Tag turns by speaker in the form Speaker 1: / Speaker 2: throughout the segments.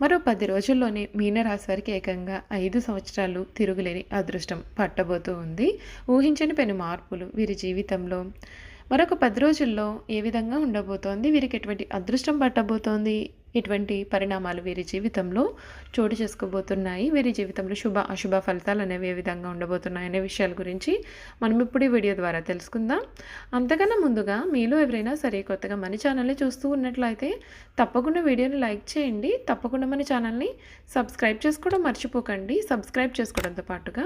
Speaker 1: మరో పది రోజుల్లోనే మీనరాశి వారికి ఏకంగా ఐదు సంవత్సరాలు తిరుగులేని అదృష్టం పట్టబోతూ ఉంది. ఊహించని పెను మార్పులు వీరి జీవితంలో మరొక పది రోజుల్లో ఏ విధంగా ఉండబోతోంది? వీరికి ఎటువంటి అదృష్టం పట్టబోతోంది? ఇటువంటి పరిణామాలు వీరి జీవితంలో చోటు చేసుకోబోతున్నాయి. వీరి జీవితంలో శుభ అశుభ ఫలితాలు అనేవి ఏ విధంగా ఉండబోతున్నాయి అనే విషయాల గురించి మనం ఇప్పుడు ఈ వీడియో ద్వారా తెలుసుకుందాం. అంతకన్నా ముందుగా మీలో ఎవరైనా సరే కొత్తగా మన ఛానల్ని చూస్తూ ఉన్నట్లయితే తప్పకుండా వీడియోని లైక్ చేయండి. తప్పకుండా మన ఛానల్ని సబ్స్క్రైబ్ చేసుకోవడం మర్చిపోకండి. సబ్స్క్రైబ్ చేసుకోవడంతో పాటుగా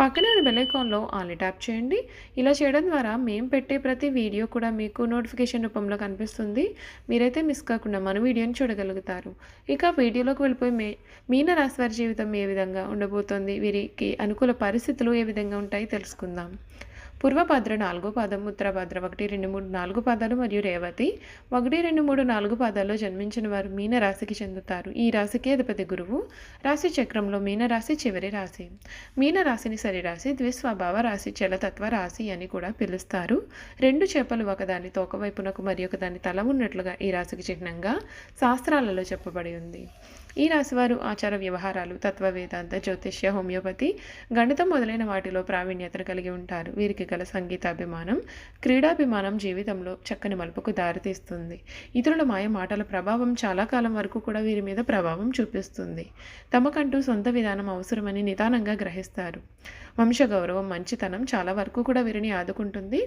Speaker 1: పక్కనే ఉన్న బెలైకాన్లో ఆల్ని ట్యాప్ చేయండి. ఇలా చేయడం ద్వారా మేము పెట్టే ప్రతి వీడియో కూడా మీకు నోటిఫికేషన్ రూపంలో కనిపిస్తుంది. మీరైతే మిస్ కాకుండా మన వీడియోని చేయగలుగుతారు. ఇక వీడియోలోకి వెళ్ళిపోయి మే మీన వారి జీవితం ఏ విధంగా ఉండబోతోంది? వీరికి అనుకూల పరిస్థితులు ఏ విధంగా ఉంటాయి? తెలుసుకుందాం. పూర్వభద్ర నాలుగో పాదం ఉత్తరభద్ర ఒకటి రెండు మూడు నాలుగు పాదాలు మరియు రేవతి ఒకటి రెండు మూడు నాలుగు పాదాల్లో జన్మించిన వారు మీన రాశికి చెందుతారు. ఈ రాశికి అధిపతి గురువు. రాశి చక్రంలో మీన రాశి చివరి రాశి. మీన రాశిని ద్విస్వభావ రాశి చలతత్వ రాశి అని కూడా పిలుస్తారు. రెండు చేపలు ఒకదాని తోకవైపునకు మరి ఒకదాని తల ఉన్నట్లుగా ఈ రాశికి చిహ్నంగా శాస్త్రాలలో చెప్పబడి ఉంది. ఈ రాశివారు ఆచార వ్యవహారాలు తత్వ వేదాంత జ్యోతిష్య హోమియోపతి గణితం మొదలైన వాటిలో ప్రావీణ్యతను కలిగి ఉంటారు. వీరికి గల సంగీతాభిమానం క్రీడాభిమానం జీవితంలో చక్కని మలుపుకు దారితీస్తుంది. ఇతరుల మాయ మాటల ప్రభావం చాలా కాలం వరకు కూడా వీరి మీద ప్రభావం చూపిస్తుంది. తమకంటూ సొంత విధానం అవసరమని నిదానంగా గ్రహిస్తారు. వంశగౌరవం మంచితనం చాలా వరకు కూడా వీరిని ఆదుకుంటుంది.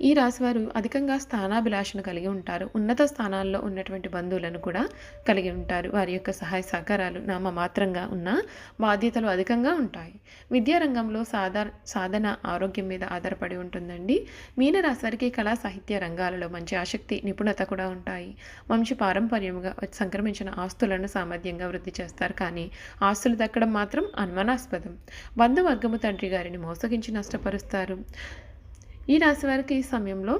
Speaker 1: ఈ రాశివారు అధికంగా స్థానాభిలాషను కలిగి ఉంటారు. ఉన్నత స్థానాల్లో ఉన్నటువంటి బంధువులను కూడా కలిగి ఉంటారు. వారి యొక్క సహాయ సహకారాలు నామమాత్రంగా ఉన్న బాధ్యతలు అధికంగా ఉంటాయి. విద్యారంగంలో సాధా సాధన ఆరోగ్యం మీద ఆధారపడి ఉంటుందండి. మీన వారికి కళా సాహిత్య రంగాలలో మంచి ఆసక్తి నిపుణత కూడా ఉంటాయి. వంశ పారంపర్యంగా సంక్రమించిన ఆస్తులను సామర్థ్యంగా వృద్ధి చేస్తారు. కానీ ఆస్తులు దక్కడం మాత్రం అనుమానాస్పదం. బంధువర్గము తండ్రి గారిని మోసగించి నష్టపరుస్తారు. ఈ రాశి వారికి ఈ సమయంలో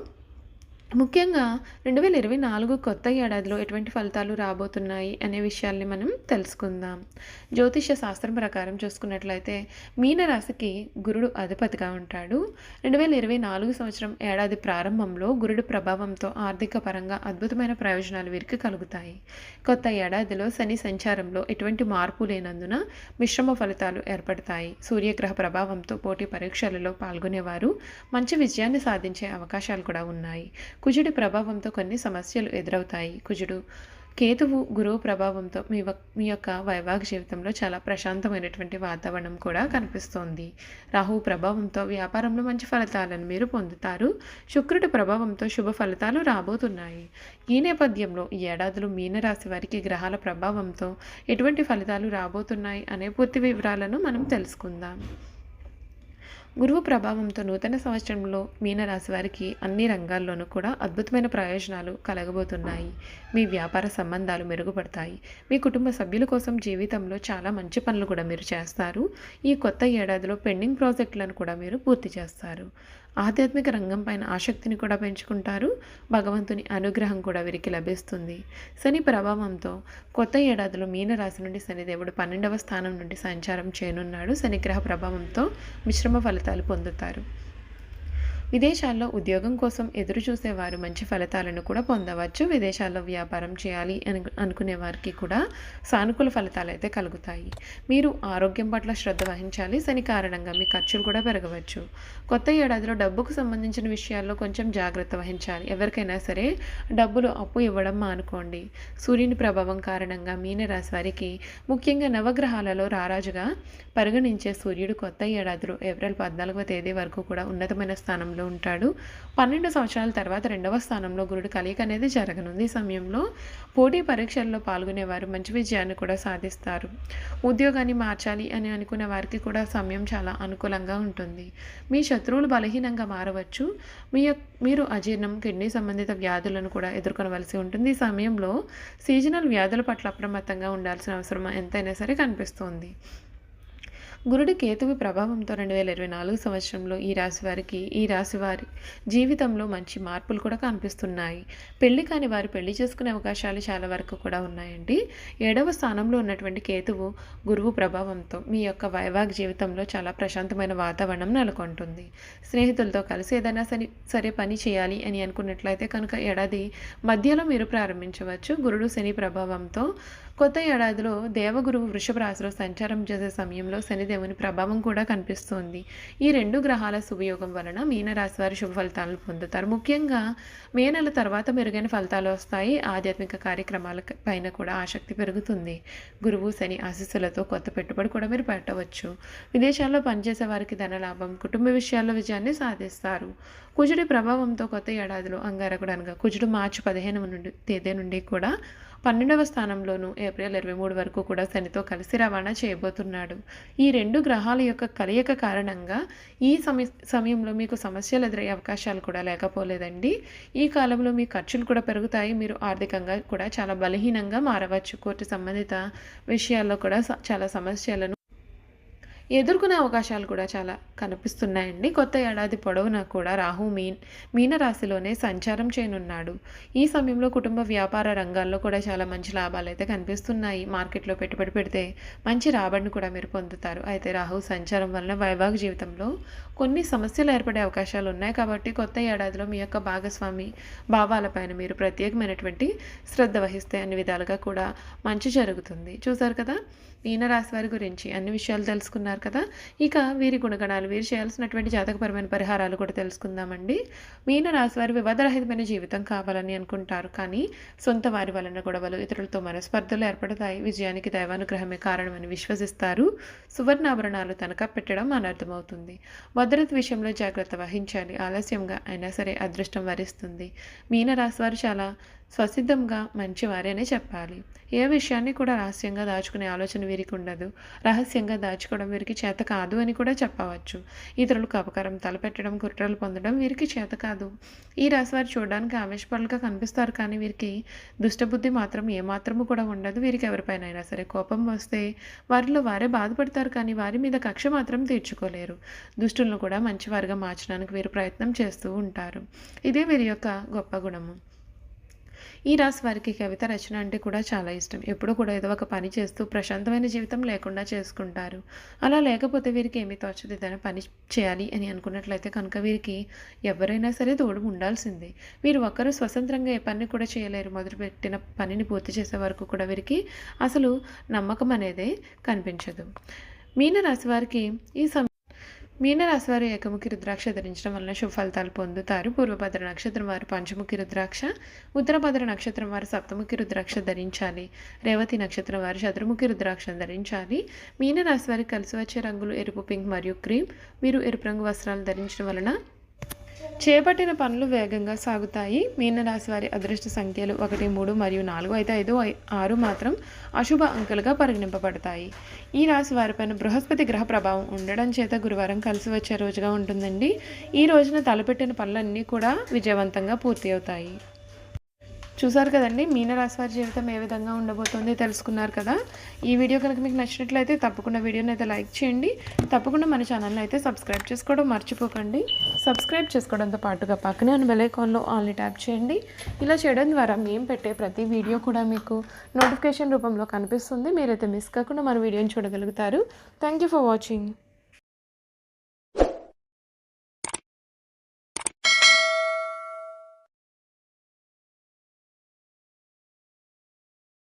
Speaker 1: ముఖ్యంగా రెండు వేల ఇరవై నాలుగు కొత్త ఏడాదిలో ఎటువంటి ఫలితాలు రాబోతున్నాయి అనే విషయాల్ని మనం తెలుసుకుందాం. జ్యోతిష శాస్త్రం ప్రకారం చూసుకున్నట్లయితే మీనరాశికి గురుడు అధిపతిగా ఉంటాడు. రెండు వేల ఇరవై నాలుగు సంవత్సరం ఏడాది ప్రారంభంలో గురుడు ప్రభావంతో ఆర్థిక పరంగా అద్భుతమైన ప్రయోజనాలు వీరికి కలుగుతాయి. కొత్త ఏడాదిలో శని సంచారంలో ఎటువంటి మార్పు లేనందున మిశ్రమ ఫలితాలు ఏర్పడతాయి. సూర్యగ్రహ ప్రభావంతో పోటీ పరీక్షలలో పాల్గొనేవారు మంచి విజయాన్ని సాధించే అవకాశాలు కూడా ఉన్నాయి. కుజుడి ప్రభావంతో కొన్ని సమస్యలు ఎదురవుతాయి. కుజుడు కేతువు గురువు ప్రభావంతో మీ మీ యొక్క వైవాహిక జీవితంలో చాలా ప్రశాంతమైనటువంటి వాతావరణం కూడా కనిపిస్తోంది. రాహువు ప్రభావంతో వ్యాపారంలో మంచి ఫలితాలను మీరు పొందుతారు. శుక్రుడి ప్రభావంతో శుభ ఫలితాలు రాబోతున్నాయి. ఈ నేపథ్యంలో ఈ ఏడాదిలో మీనరాశి వారికి గ్రహాల ప్రభావంతో ఎటువంటి ఫలితాలు రాబోతున్నాయి అనే పూర్తి వివరాలను మనం తెలుసుకుందాం. గురువు ప్రభావంతో నూతన సంవత్సరంలో మీనరాశి వారికి అన్ని రంగాల్లోనూ కూడా అద్భుతమైన ప్రయోజనాలు కలగబోతున్నాయి. మీ వ్యాపార సంబంధాలు మెరుగుపడతాయి. మీ కుటుంబ సభ్యుల కోసం జీవితంలో చాలా మంచి పనులు కూడా మీరు చేస్తారు. ఈ కొత్త ఏడాదిలో పెండింగ్ ప్రాజెక్టులను కూడా మీరు పూర్తి చేస్తారు. ఆధ్యాత్మిక రంగం పైన ఆసక్తిని కూడా పెంచుకుంటారు. భగవంతుని అనుగ్రహం కూడా వీరికి లభిస్తుంది. శని ప్రభావంతో కొత్త ఏడాదిలో మీనరాశి నుండి శనిదేవుడు పన్నెండవ స్థానం నుండి సంచారం చేయనున్నాడు. శనిగ్రహ ప్రభావంతో మిశ్రమ ఫలితాలు పొందుతారు. విదేశాల్లో ఉద్యోగం కోసం ఎదురు చూసేవారు మంచి ఫలితాలను కూడా పొందవచ్చు. విదేశాల్లో వ్యాపారం చేయాలి అని అనుకునే వారికి కూడా సానుకూల ఫలితాలు అయితే కలుగుతాయి. మీరు ఆరోగ్యం పట్ల శ్రద్ధ వహించాలి. శని కారణంగా మీ ఖర్చులు కూడా పెరగవచ్చు. కొత్త ఏడాదిలో డబ్బుకు సంబంధించిన విషయాల్లో కొంచెం జాగ్రత్త వహించాలి. ఎవరికైనా సరే డబ్బులు అప్పు ఇవ్వడం మానుకోండి. సూర్యుని ప్రభావం కారణంగా మీనరాశి వారికి ముఖ్యంగా నవగ్రహాలలో రారాజుగా పరిగణించే సూర్యుడు కొత్త ఏడాదిలో ఏప్రిల్ పద్నాలుగవ తేదీ వరకు కూడా ఉన్నతమైన స్థానంలో స్థానంలో ఉంటాడు. పన్నెండు సంవత్సరాల తర్వాత రెండవ స్థానంలో గురుడు కలియక అనేది జరగనుంది. ఈ సమయంలో పోటీ పరీక్షల్లో పాల్గొనేవారు మంచి విజయాన్ని కూడా సాధిస్తారు. ఉద్యోగాన్ని మార్చాలి అని అనుకునే వారికి కూడా సమయం చాలా అనుకూలంగా ఉంటుంది. మీ శత్రువులు బలహీనంగా మారవచ్చు. మీ మీరు అజీర్ణం కిడ్నీ సంబంధిత వ్యాధులను కూడా ఎదుర్కొనవలసి ఉంటుంది. ఈ సమయంలో సీజనల్ వ్యాధుల పట్ల అప్రమత్తంగా ఉండాల్సిన అవసరం ఎంతైనా సరే కనిపిస్తుంది. గురుడి కేతువు ప్రభావంతో రెండు వేల ఇరవై నాలుగు సంవత్సరంలో ఈ రాశి వారికి ఈ రాశి వారి జీవితంలో మంచి మార్పులు కూడా కనిపిస్తున్నాయి. పెళ్ళి కాని వారు పెళ్ళి చేసుకునే అవకాశాలు చాలా వరకు కూడా ఉన్నాయండి. ఏడవ స్థానంలో ఉన్నటువంటి కేతువు గురువు ప్రభావంతో మీ యొక్క వైవాహిక జీవితంలో చాలా ప్రశాంతమైన వాతావరణం నెలకొంటుంది. స్నేహితులతో కలిసి ఏదైనా సరే సరే పని చేయాలి అని అనుకున్నట్లయితే కనుక ఏడాది మధ్యలో మీరు ప్రారంభించవచ్చు. గురుడు శని ప్రభావంతో కొత్త ఏడాదిలో దేవగురువు వృషభ రాశిలో సంచారం చేసే సమయంలో శనిదేవుని ప్రభావం కూడా కనిపిస్తోంది. ఈ రెండు గ్రహాల శుభయోగం వలన మీనరాశి వారి శుభ ఫలితాలను పొందుతారు. ముఖ్యంగా మే నెల తర్వాత మెరుగైన ఫలితాలు వస్తాయి. ఆధ్యాత్మిక కార్యక్రమాల పైన కూడా ఆసక్తి పెరుగుతుంది. గురువు శని ఆశీస్సులతో కొత్త పెట్టుబడి కూడా మీరు పెట్టవచ్చు. విదేశాల్లో పనిచేసే వారికి ధనలాభం కుటుంబ విషయాల్లో విజయాన్ని సాధిస్తారు. కుజుడి ప్రభావంతో కొత్త ఏడాదిలో అంగారకుడు అనగా కుజుడు మార్చి పదిహేను నుండి తేదీ నుండి కూడా పన్నెండవ స్థానంలోనూ ఏప్రిల్ ఇరవై మూడు వరకు కూడా శనితో కలిసి రవాణా చేయబోతున్నాడు. ఈ రెండు గ్రహాల యొక్క కలయిక కారణంగా ఈ సమయ సమయంలో మీకు సమస్యలు ఎదురయ్యే అవకాశాలు కూడా లేకపోలేదండి. ఈ కాలంలో మీ ఖర్చులు కూడా పెరుగుతాయి. మీరు ఆర్థికంగా కూడా చాలా బలహీనంగా మారవచ్చు. కోర్టు సంబంధిత విషయాల్లో కూడా చాలా సమస్యలను ఎదుర్కొనే అవకాశాలు కూడా చాలా కనిపిస్తున్నాయండి. కొత్త ఏడాది పొడవునా కూడా రాహు మీన్ మీనరాశిలోనే సంచారం చేయనున్నాడు. ఈ సమయంలో కుటుంబ వ్యాపార రంగాల్లో కూడా చాలా మంచి లాభాలు అయితే కనిపిస్తున్నాయి. మార్కెట్లో పెట్టుబడి పెడితే మంచి రాబడిని కూడా మీరు పొందుతారు. అయితే రాహు సంచారం వలన వైవాహిక జీవితంలో కొన్ని సమస్యలు ఏర్పడే అవకాశాలు ఉన్నాయి. కాబట్టి కొత్త ఏడాదిలో మీ యొక్క భాగస్వామి భావాలపైన మీరు ప్రత్యేకమైనటువంటి శ్రద్ధ వహిస్తే అన్ని విధాలుగా కూడా మంచి జరుగుతుంది. చూసారు కదా? మీనరాశి వారి గురించి అన్ని విషయాలు తెలుసుకున్నారు. కదా. ఇక వీరి గుణగణాలు వీరు చేయాల్సినటువంటి జాతకపరమైన పరిహారాలు కూడా తెలుసుకుందామండి. మీనరాశి వారి వివాదరహితమైన జీవితం కావాలని అనుకుంటారు. కానీ సొంత వారి వలన గొడవలు ఇతరులతో మనస్పర్ధలు ఏర్పడతాయి. విజయానికి దైవానుగ్రహమే కారణమని విశ్వసిస్తారు. సువర్ణాభరణాలు తనఖా పెట్టడం అనర్థమవుతుంది. భద్రత విషయంలో జాగ్రత్త వహించాలి. ఆలస్యంగా అయినా సరే అదృష్టం వరిస్తుంది. మీనరాశి వారు చాలా స్వసిద్ధంగా మంచివారేనే చెప్పాలి. ఏ విషయాన్ని కూడా రహస్యంగా దాచుకునే ఆలోచన వీరికి ఉండదు. రహస్యంగా దాచుకోవడం వీరికి చేత కాదు అని కూడా చెప్పవచ్చు. ఇతరులకు అపకారం తలపెట్టడం కుట్రలు పొందడం వీరికి చేత కాదు. ఈ రాశి వారు చూడడానికి ఆవేశపరులుగా కనిపిస్తారు కానీ వీరికి దుష్టబుద్ధి మాత్రం ఏమాత్రము కూడా ఉండదు. వీరికి ఎవరిపైనైనా అయినా సరే కోపం వస్తే వారిలో వారే బాధపడతారు కానీ వారి మీద కక్ష మాత్రం తీర్చుకోలేరు. దుష్టులను కూడా మంచివారుగా మార్చడానికి వీరు ప్రయత్నం చేస్తూ ఉంటారు. ఇదే వీరి యొక్క గొప్ప గుణము. ఈ రాశి వారికి కవిత రచన అంటే కూడా చాలా ఇష్టం. ఎప్పుడూ కూడా ఏదో ఒక పని చేస్తూ ప్రశాంతమైన జీవితం లేకుండా చేసుకుంటారు. అలా లేకపోతే వీరికి ఏమీ తోచదు? ఏదైనా పని చేయాలి అని అనుకున్నట్లయితే కనుక వీరికి ఎవరైనా సరే తోడు ఉండాల్సిందే. వీరు ఒక్కరు స్వతంత్రంగా ఏ పని కూడా చేయలేరు. మొదలుపెట్టిన పనిని పూర్తి చేసే వరకు కూడా వీరికి అసలు నమ్మకం అనేది కనిపించదు. మీనరాశి వారికి ఈ సమయం మీనరాశి వారు ఏకముఖి రుద్రాక్ష ధరించడం వలన శుభ ఫలితాలు పొందుతారు. పూర్వభద్ర నక్షత్రం వారు పంచముఖి రుద్రాక్ష ఉత్తరభద్ర నక్షత్రం వారు సప్తముఖి రుద్రాక్ష ధరించాలి. రేవతి నక్షత్రం వారు చతుర్ముఖి రుద్రాక్ష ధరించాలి. మీనరాశి వారికి కలిసి వచ్చే రంగులు ఎరుపు పింక్ మరియు క్రీమ్. మీరు ఎరుపు రంగు వస్త్రాలు ధరించడం వలన చేపట్టిన పనులు వేగంగా సాగుతాయి. మీనరాశి వారి అదృష్ట సంఖ్యలు ఒకటి మూడు మరియు నాలుగు అయితే ఐదు ఆరు మాత్రం అశుభ అంకెలుగా పరిగణింపబడతాయి. ఈ రాశి వారిపైన బృహస్పతి గ్రహ ప్రభావం ఉండడం చేత గురువారం కలిసి వచ్చే రోజుగా ఉంటుందండి. ఈ రోజున తలపెట్టిన పనులన్నీ కూడా విజయవంతంగా పూర్తి అవుతాయి. చూసారు కదండి మీనరాశి వారి జీవితం ఏ విధంగా ఉండబోతుంది తెలుసుకున్నారు కదా. ఈ వీడియో కనుక మీకు నచ్చినట్లయితే తప్పకుండా వీడియోని అయితే లైక్ చేయండి. తప్పకుండా మన ఛానల్ని అయితే సబ్స్క్రైబ్ చేసుకోవడం మర్చిపోకండి. సబ్స్క్రైబ్ చేసుకోవడంతో పాటుగా పక్కనే ఉన్న బెలైకాన్లో ఆల్ని ట్యాప్ చేయండి. ఇలా చేయడం ద్వారా మేము పెట్టే ప్రతి వీడియో కూడా మీకు నోటిఫికేషన్ రూపంలో కనిపిస్తుంది. మీరైతే మిస్ కాకుండా మన వీడియోని చూడగలుగుతారు. Thank you for watching.